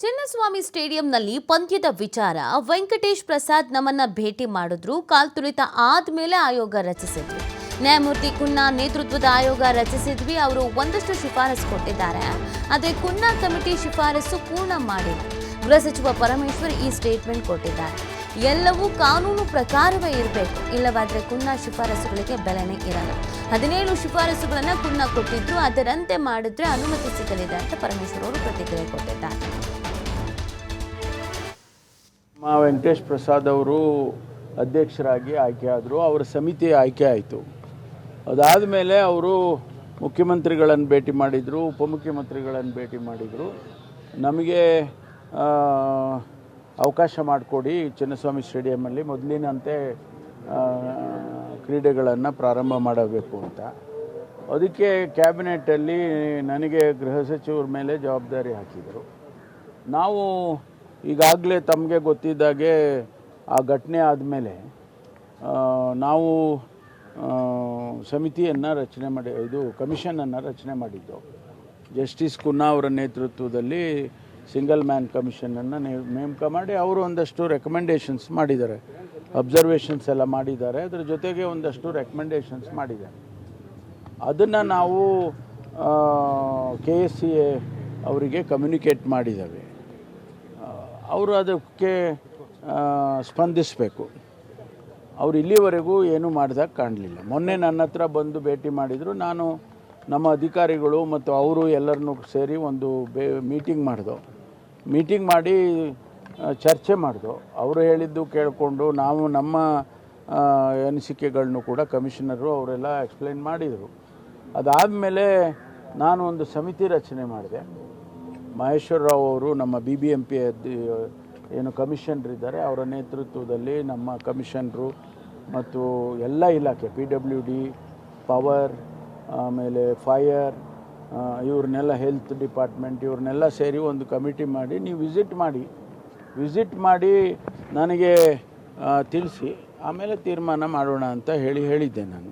ಚಿನ್ನಸ್ವಾಮಿ ಸ್ಟೇಡಿಯಂನಲ್ಲಿ ಪಂದ್ಯದ ವಿಚಾರ. ವೆಂಕಟೇಶ್ ಪ್ರಸಾದ್ ನಮ್ಮನ್ನ ಭೇಟಿ ಮಾಡಿದ್ರು. ಕಾಲ್ತುಳಿತ ಆದ್ಮೇಲೆ ಆಯೋಗ ರಚಿಸಿದ್ವಿ. ನ್ಯಾಯಮೂರ್ತಿ ಕುನ್ನಾ ನೇತೃತ್ವದ ಆಯೋಗ ರಚಿಸಿದ್ವಿ. ಅವರು ಒಂದಷ್ಟು ಶಿಫಾರಸು ಕೊಟ್ಟಿದ್ದಾರೆ. ಆದರೆ ಕುನ್ನಾ ಕಮಿಟಿ ಶಿಫಾರಸು ಪೂರ್ಣ ಮಾಡಿಲ್ಲ. ಗೃಹ ಸಚಿವ ಪರಮೇಶ್ವರ್ ಈ ಸ್ಟೇಟ್ಮೆಂಟ್ ಕೊಟ್ಟಿದ್ದಾರೆ. ಎಲ್ಲವೂ ಕಾನೂನು ಪ್ರಕಾರವೇ ಇರಬೇಕು. ಇಲ್ಲವಾದರೆ ಕುನ್ನಾ ಶಿಫಾರಸುಗಳಿಗೆ ಬೆಲೆನೇ ಇರಲ್ಲ. ಹದಿನೇಳು ಶಿಫಾರಸುಗಳನ್ನು ಕುನ್ನಾ ಕೊಟ್ಟಿದ್ರು. ಅದರಂತೆ ಮಾಡಿದ್ರೆ ಅನುಮತಿ ಸಿಗಲಿದೆ ಅಂತ ಪರಮೇಶ್ವರ್ ಅವರು ಪ್ರತಿಕ್ರಿಯೆ ಕೊಟ್ಟಿದ್ದಾರೆ. ಮಾ. ವೆಂಕಟೇಶ್ ಪ್ರಸಾದ್ ಅವರು ಅಧ್ಯಕ್ಷರಾಗಿ ಆಯ್ಕೆ ಆದರು, ಅವರ ಸಮಿತಿ ಆಯ್ಕೆ ಆಯಿತು. ಅದಾದ ಮೇಲೆ ಅವರು ಮುಖ್ಯಮಂತ್ರಿಗಳನ್ನು ಭೇಟಿ ಮಾಡಿದರು, ಉಪಮುಖ್ಯಮಂತ್ರಿಗಳನ್ನು ಭೇಟಿ ಮಾಡಿದರು. ನಮಗೆ ಅವಕಾಶ ಮಾಡಿಕೊಡಿ ಚಿನ್ನಸ್ವಾಮಿ ಸ್ಟೇಡಿಯಮಲ್ಲಿ ಮೊದಲಿನಂತೆ ಕ್ರೀಡೆಗಳನ್ನು ಪ್ರಾರಂಭ ಮಾಡಬೇಕು ಅಂತ. ಅದಕ್ಕೆ ಕ್ಯಾಬಿನೆಟಲ್ಲಿ ನನಗೆ ಗೃಹ ಸಚಿವರ ಮೇಲೆ ಜವಾಬ್ದಾರಿ ಹಾಕಿದರು. ನಾವು ಈಗಾಗಲೇ ತಮಗೆ ಗೊತ್ತಿದ್ದಾಗೆ ಆ ಘಟನೆ ಆದಮೇಲೆ ನಾವು ಸಮಿತಿಯನ್ನು ರಚನೆ ಮಾಡಿ, ಇದು ಕಮಿಷನನ್ನು ರಚನೆ ಮಾಡಿದ್ದು. ಜಸ್ಟಿಸ್ ಕುನ್ನಾ ಅವರ ನೇತೃತ್ವದಲ್ಲಿ ಸಿಂಗಲ್ ಮ್ಯಾನ್ ಕಮಿಷನನ್ನು ನೇಮಕ ಮಾಡಿ ಅವರು ಒಂದಷ್ಟು ರೆಕಮೆಂಡೇಷನ್ಸ್ ಮಾಡಿದ್ದಾರೆ. ಅಬ್ಸರ್ವೇಷನ್ಸ್ ಎಲ್ಲ ಮಾಡಿದ್ದಾರೆ. ಅದರ ಜೊತೆಗೆ ಒಂದಷ್ಟು ರೆಕಮೆಂಡೇಷನ್ಸ್ ಮಾಡಿದ್ದಾರೆ ಅದನ್ನು ನಾವು ಕೆ ಎಸ್ ಸಿ ಎ ಅವರಿಗೆ ಕಮ್ಯುನಿಕೇಟ್ ಮಾಡಿದ್ದೇವೆ. ಅವರು ಅದಕ್ಕೆ ಸ್ಪಂದಿಸಬೇಕು. ಅವರು ಇಲ್ಲಿವರೆಗೂ ಏನೂ ಮಾಡಿದಾಗ ಕಾಣಲಿಲ್ಲ. ಮೊನ್ನೆ ನನ್ನ ಹತ್ರ ಬಂದು ಭೇಟಿ ಮಾಡಿದರು. ನಾನು ನಮ್ಮ ಅಧಿಕಾರಿಗಳು ಮತ್ತು ಅವರು ಎಲ್ಲರನ್ನೂ ಸೇರಿ ಒಂದು ಬೇ, ಮೀಟಿಂಗ್ ಮಾಡಿದೋ. ಮೀಟಿಂಗ್ ಮಾಡಿ ಚರ್ಚೆ ಮಾಡಿದೋ. ಅವರು ಹೇಳಿದ್ದು ಕೇಳಿಕೊಂಡು ನಾವು ನಮ್ಮ ಅನಿಸಿಕೆಗಳನ್ನೂ ಕೂಡ ಕಮಿಷನರು ಅವರೆಲ್ಲ ಎಕ್ಸ್ಪ್ಲೈನ್ ಮಾಡಿದರು. ಅದಾದಮೇಲೆ ನಾನು ಒಂದು ಸಮಿತಿ ರಚನೆ ಮಾಡಿದೆ. ಮಹೇಶ್ವರ ರಾವ್ ಅವರು ನಮ್ಮ ಬಿ ಬಿ ಎಂ ಪಿ ಏನು ಕಮಿಷನರ್ ಇದ್ದಾರೆ ಅವರ ನೇತೃತ್ವದಲ್ಲಿ ನಮ್ಮ ಕಮಿಷನರು ಮತ್ತು ಎಲ್ಲ ಇಲಾಖೆ ಪಿ ಡಬ್ಲ್ಯೂ ಡಿ ಪವರ್ ಆಮೇಲೆ ಫೈರ್ ಇವ್ರನ್ನೆಲ್ಲ ಹೆಲ್ತ್ ಡಿಪಾರ್ಟ್ಮೆಂಟ್ ಇವ್ರನ್ನೆಲ್ಲ ಸೇರಿ ಒಂದು ಕಮಿಟಿ ಮಾಡಿ ನೀವು ವಿಸಿಟ್ ಮಾಡಿ. ವಿಸಿಟ್ ಮಾಡಿ ನನಗೆ ತಿಳಿಸಿ ಆಮೇಲೆ ತೀರ್ಮಾನ ಮಾಡೋಣ ಅಂತ ಹೇಳಿ ಹೇಳಿದ್ದೆ ನಾನು.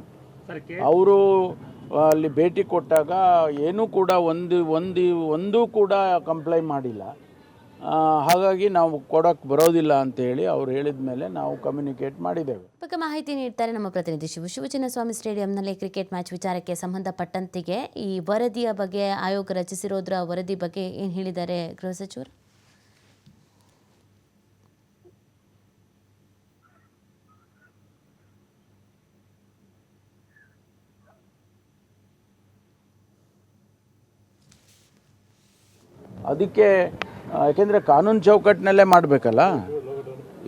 ಅವರು ಅಲ್ಲಿ ಭೇಟಿ ಕೊಟ್ಟಾಗ ಏನೂ ಕೂಡ ಒಂದು ಒಂದು, ಒಂದೂ ಕೂಡ ಕಂಪ್ಲೈ ಮಾಡಿಲ್ಲ. ಹಾಗಾಗಿ ನಾವು ಕೊಡೋಕ್ಕೆ ಬರೋದಿಲ್ಲ ಅಂತ ಹೇಳಿ ಅವ್ರು ಹೇಳಿದ ಮೇಲೆ ನಾವು ಕಮ್ಯುನಿಕೇಟ್ ಮಾಡಿದ್ದೇವೆ. ಬಗ್ಗೆ ಮಾಹಿತಿ ನೀಡ್ತಾರೆ ನಮ್ಮ ಪ್ರತಿನಿಧಿ ಶಿವ. ಶಿವಚಿನ್ನಸ್ವಾಮಿ ಸ್ಟೇಡಿಯಂನಲ್ಲಿ ಕ್ರಿಕೆಟ್ ಮ್ಯಾಚ್ ವಿಚಾರಕ್ಕೆ ಸಂಬಂಧಪಟ್ಟಂತೆಗೆ ಈ ವರದಿಯ ಬಗ್ಗೆ ಆಯೋಗ ರಚಿಸಿರೋದ್ರ ವರದಿ ಬಗ್ಗೆ ಏನು ಹೇಳಿದ್ದಾರೆ ಗೃಹ ಸಚಿವರು? ಅದಕ್ಕೆ ಯಾಕೆಂದರೆ ಕಾನೂನು ಚೌಕಟ್ಟಿನಲ್ಲೇ ಮಾಡಬೇಕಲ್ಲ?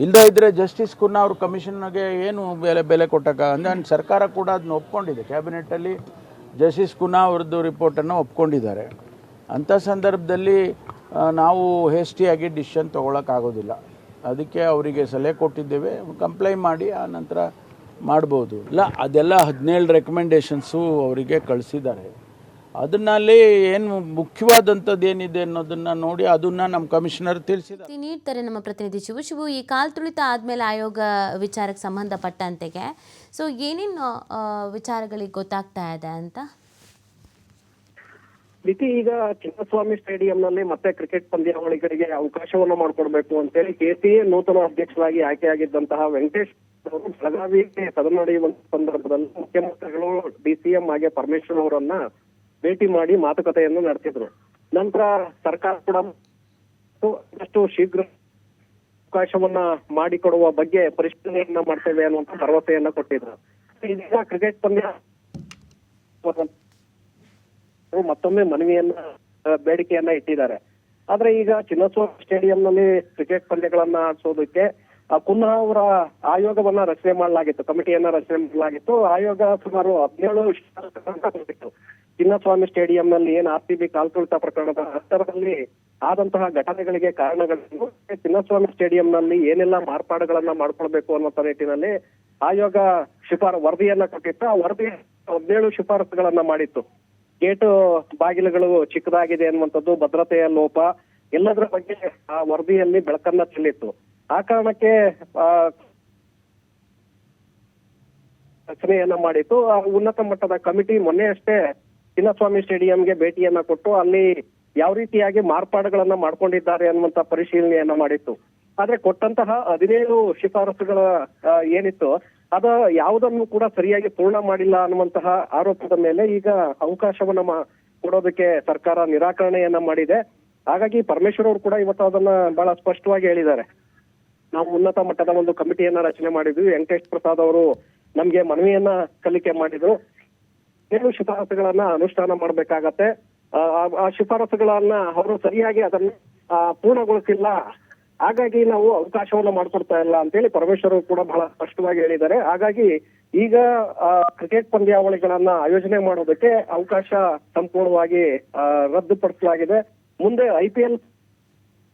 ಇಲ್ಲದೇ ಇದ್ದರೆ ಜಸ್ಟಿಸ್ ಕುನ್ನಾ ಅವ್ರ ಕಮಿಷನ್ಗೆ ಏನು ಬೆಲೆ ಬೆಲೆ ಕೊಟ್ಟಕ್ಕ ಅಂದರೆ ಸರ್ಕಾರ ಕೂಡ ಅದನ್ನ ಒಪ್ಕೊಂಡಿದೆ. ಕ್ಯಾಬಿನೆಟ್ಟಲ್ಲಿ ಜಸ್ಟಿಸ್ ಕುನ್ನಾ ಅವ್ರದ್ದು ರಿಪೋರ್ಟನ್ನು ಒಪ್ಕೊಂಡಿದ್ದಾರೆ. ಅಂಥ ಸಂದರ್ಭದಲ್ಲಿ ನಾವು ಹೇಸ್ಟಿಯಾಗಿ ಡಿಸಿಷನ್ ತೊಗೊಳಕ್ಕಾಗೋದಿಲ್ಲ. ಅದಕ್ಕೆ ಅವರಿಗೆ ಸಲಹೆ ಕೊಟ್ಟಿದ್ದೇವೆ. ಕಂಪ್ಲೈ ಮಾಡಿ, ಆ ನಂತರ ಮಾಡ್ಬೋದು. ಇಲ್ಲ, ಅದೆಲ್ಲ ಹದಿನೇಳು ರೆಕಮೆಂಡೇಷನ್ಸು ಅವರಿಗೆ ಕಳಿಸಿದ್ದಾರೆ. ಅದನ್ನಲ್ಲಿ ಏನು ಮುಖ್ಯವಾದಂಥದ್ದು ಏನಿದೆ ಅನ್ನೋದನ್ನ ನೋಡಿ ಅದನ್ನ ನಮ್ಮ ಕಮಿಷನರ್ ತಿಳಿಸಿದ್ದಾರೆ ಮಾಹಿತಿ ನೀಡ್ತಾರೆ ನಮ್ಮ ಪ್ರತಿನಿಧಿ ಶಿವು. ಶಿವು ಈ ಕಾಲ್ ತುಳಿತ ಆದಮೇಲೆ ಆಯೋಗ ವಿಚಾರಕ್ಕೆ ಸಂಬಂಧಪಟ್ಟಂತೆಗೆ. ಸೊ ಏನೇನು ವಿಚಾರಗಳಿಗೆ ಗೊತ್ತಾಗ್ತಾ ಇದೆ ಅಂತ? ರೀತಿ ಈಗ ಚಿನ್ನಸ್ವಾಮಿ ಸ್ಟೇಡಿಯಂನಲ್ಲಿ ಮತ್ತೆ ಕ್ರಿಕೆಟ್ ಪಂದ್ಯಾವಳಿಗಳಿಗೆ ಅವಕಾಶವನ್ನ ಮಾಡಿಕೊಡ್ಬೇಕು ಅಂತೇಳಿ ಕೆಸಿಎ ನೂತನ ಅಧ್ಯಕ್ಷರಾಗಿ ಆಯ್ಕೆಯಾಗಿದ್ದಂತಹ ವೆಂಕಟೇಶ್ ಅವರು ಬೆಳಗಾವಿಗೆ ಸದನ ನಡೆಯುವ ಸಂದರ್ಭದಲ್ಲಿ ಮುಖ್ಯಮಂತ್ರಿಗಳು ಡಿಸಿಎಂ ಹಾಗೆ ಪರಮೇಶ್ವರ್ ಅವರನ್ನ ಭೇಟಿ ಮಾಡಿ ಮಾತುಕತೆಯನ್ನು ನಡೆಸಿದ್ರು. ನಂತರ ಸರ್ಕಾರ ಕೂಡ ಆದಷ್ಟು ಶೀಘ್ರ ಅವಕಾಶವನ್ನ ಮಾಡಿಕೊಡುವ ಬಗ್ಗೆ ಪರಿಶೀಲನೆಯನ್ನ ಮಾಡ್ತೇವೆ ಅನ್ನುವಂತ ಭರವಸೆಯನ್ನ ಕೊಟ್ಟಿದ್ರು. ಇದೀಗ ಕ್ರಿಕೆಟ್ ಪಂದ್ಯ ಮತ್ತೊಮ್ಮೆ ಮನವಿಯನ್ನ, ಬೇಡಿಕೆಯನ್ನ ಇಟ್ಟಿದ್ದಾರೆ. ಆದ್ರೆ ಈಗ ಚಿನ್ನಸ್ವಾಮಿ ಸ್ಟೇಡಿಯಂನಲ್ಲಿ ಕ್ರಿಕೆಟ್ ಪಂದ್ಯಗಳನ್ನ ಆಡಿಸೋದಕ್ಕೆ ಕುನ್ನಾ ಅವರ ಆಯೋಗವನ್ನ ರಚನೆ ಮಾಡಲಾಗಿತ್ತು, ಕಮಿಟಿಯನ್ನ ರಚನೆ ಮಾಡಲಾಗಿತ್ತು. ಆಯೋಗ ಸುಮಾರು ಹದಿನೇಳು ಕೊಟ್ಟಿತ್ತು ಚಿನ್ನಸ್ವಾಮಿ ಸ್ಟೇಡಿಯಂನಲ್ಲಿ ಏನ್ ಆರ್ ಸಿ ಬಿ ಕಾಲ್ತುಳಿತ ಪ್ರಕರಣದ ನಂತರದಲ್ಲಿ ಆದಂತಹ ಘಟನೆಗಳಿಗೆ ಕಾರಣಗಳನ್ನು ಚಿನ್ನಸ್ವಾಮಿ ಸ್ಟೇಡಿಯಂನಲ್ಲಿ ಏನೆಲ್ಲ ಮಾರ್ಪಾಡುಗಳನ್ನ ಮಾಡ್ಕೊಳ್ಬೇಕು ಅನ್ನೋ ನಿಟ್ಟಿನಲ್ಲಿ ಆಯೋಗ ಶಿಫಾರ, ವರದಿಯನ್ನ ಕೊಟ್ಟಿತ್ತು. ಆ ವರದಿ ಹದಿನೇಳು ಶಿಫಾರಸುಗಳನ್ನ ಮಾಡಿತ್ತು. ಗೇಟ್ ಬಾಗಿಲುಗಳು ಚಿಕ್ಕದಾಗಿದೆ ಅನ್ನುವಂಥದ್ದು, ಭದ್ರತೆಯ ಲೋಪ, ಎಲ್ಲದರ ಬಗ್ಗೆ ಆ ವರದಿಯಲ್ಲಿ ಬೆಳಕನ್ನ ಚೆಲ್ಲಿತ್ತು. ಆ ಕಾರಣಕ್ಕೆ ರಚನೆಯನ್ನ ಮಾಡಿತ್ತು ಆ ಉನ್ನತ ಮಟ್ಟದ ಕಮಿಟಿ ಮೊನ್ನೆ ಅಷ್ಟೇ ಚಿನ್ನಸ್ವಾಮಿ ಸ್ಟೇಡಿಯಂಗೆ ಭೇಟಿಯನ್ನ ಕೊಟ್ಟು ಅಲ್ಲಿ ಯಾವ ರೀತಿಯಾಗಿ ಮಾರ್ಪಾಡುಗಳನ್ನ ಮಾಡ್ಕೊಂಡಿದ್ದಾರೆ ಅನ್ನುವಂತ ಪರಿಶೀಲನೆಯನ್ನ ಮಾಡಿತ್ತು. ಆದ್ರೆ ಕೊಟ್ಟಂತಹ ಹದಿನೇಳು ಶಿಫಾರಸುಗಳ ಏನಿತ್ತು, ಅದ ಯಾವುದನ್ನು ಕೂಡ ಸರಿಯಾಗಿ ಪೂರ್ಣ ಮಾಡಿಲ್ಲ ಅನ್ನುವಂತಹ ಆರೋಪದ ಮೇಲೆ ಈಗ ಅವಕಾಶವನ್ನ ಕೊಡೋದಕ್ಕೆ ಸರ್ಕಾರ ನಿರಾಕರಣೆಯನ್ನ ಮಾಡಿದೆ. ಹಾಗಾಗಿ ಪರಮೇಶ್ವರ್ ಅವರು ಕೂಡ ಇವತ್ತು ಅದನ್ನ ಬಹಳ ಸ್ಪಷ್ಟವಾಗಿ ಹೇಳಿದ್ದಾರೆ. ನಾವು ಉನ್ನತ ಮಟ್ಟದ ಒಂದು ಕಮಿಟಿಯನ್ನ ರಚನೆ ಮಾಡಿದ್ವಿ. ವೆಂಕಟೇಶ್ ಪ್ರಸಾದ್ ಅವರು ನಮ್ಗೆ ಮನವಿಯನ್ನ ಸಲ್ಲಿಕೆ ಮಾಡಿದ್ರು. ಏಳು ಶಿಫಾರಸುಗಳನ್ನ ಅನುಷ್ಠಾನ ಮಾಡ್ಬೇಕಾಗತ್ತೆ. ಆ, ಶಿಫಾರಸುಗಳನ್ನ ಅವರು ಸರಿಯಾಗಿ ಅದನ್ನ ಪೂರ್ಣಗೊಳಿಸಿಲ್ಲ. ಹಾಗಾಗಿ ನಾವು ಅವಕಾಶವನ್ನ ಮಾಡ್ಕೊಡ್ತಾ ಇಲ್ಲ ಅಂತೇಳಿ ಪರಮೇಶ್ವರ್ ಕೂಡ ಬಹಳ ಸ್ಪಷ್ಟವಾಗಿ ಹೇಳಿದ್ದಾರೆ. ಹಾಗಾಗಿ ಈಗ ಕ್ರಿಕೆಟ್ ಪಂದ್ಯಾವಳಿಗಳನ್ನ ಆಯೋಜನೆ ಮಾಡೋದಕ್ಕೆ ಅವಕಾಶ ಸಂಪೂರ್ಣವಾಗಿ ರದ್ದುಪಡಿಸಲಾಗಿದೆ. ಮುಂದೆ ಐ ಪಿ ಎಲ್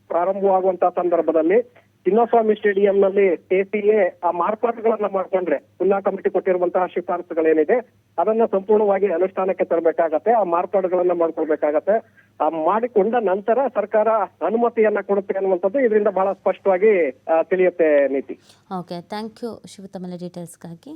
ಪ್ರಾರಂಭವಾಗುವಂತ ಸಂದರ್ಭದಲ್ಲಿ ಚಿನ್ನಸ್ವಾಮಿ ಸ್ಟೇಡಿಯಂನಲ್ಲಿ ಕೆಸಿಎ ಆ ಮಾರ್ಪಾಟುಗಳನ್ನ ಮಾಡ್ಕೊಂಡ್ರೆ ಪುನಃ ಕಮಿಟಿ ಕೊಟ್ಟಿರುವಂತಹ ಶಿಫಾರಸುಗಳೇನಿದೆ, ಅದನ್ನ ಸಂಪೂರ್ಣವಾಗಿ ಅನುಷ್ಠಾನಕ್ಕೆ ತರಬೇಕಾಗತ್ತೆ, ಆ ಮಾರ್ಪಾಡುಗಳನ್ನ ಮಾಡ್ಕೊಳ್ಬೇಕಾಗತ್ತೆ. ಆ ಮಾಡಿಕೊಂಡ ನಂತರ ಸರ್ಕಾರ ಅನುಮತಿಯನ್ನ ಕೊಡುತ್ತೆ ಅನ್ನುವಂಥದ್ದು ಇದರಿಂದ ಬಹಳ ಸ್ಪಷ್ಟವಾಗಿ ತಿಳಿಯುತ್ತೆ ನೀತಿ. Okay thank you Shiva ಡೀಟೇಲ್ಸ್ಗಾಗಿ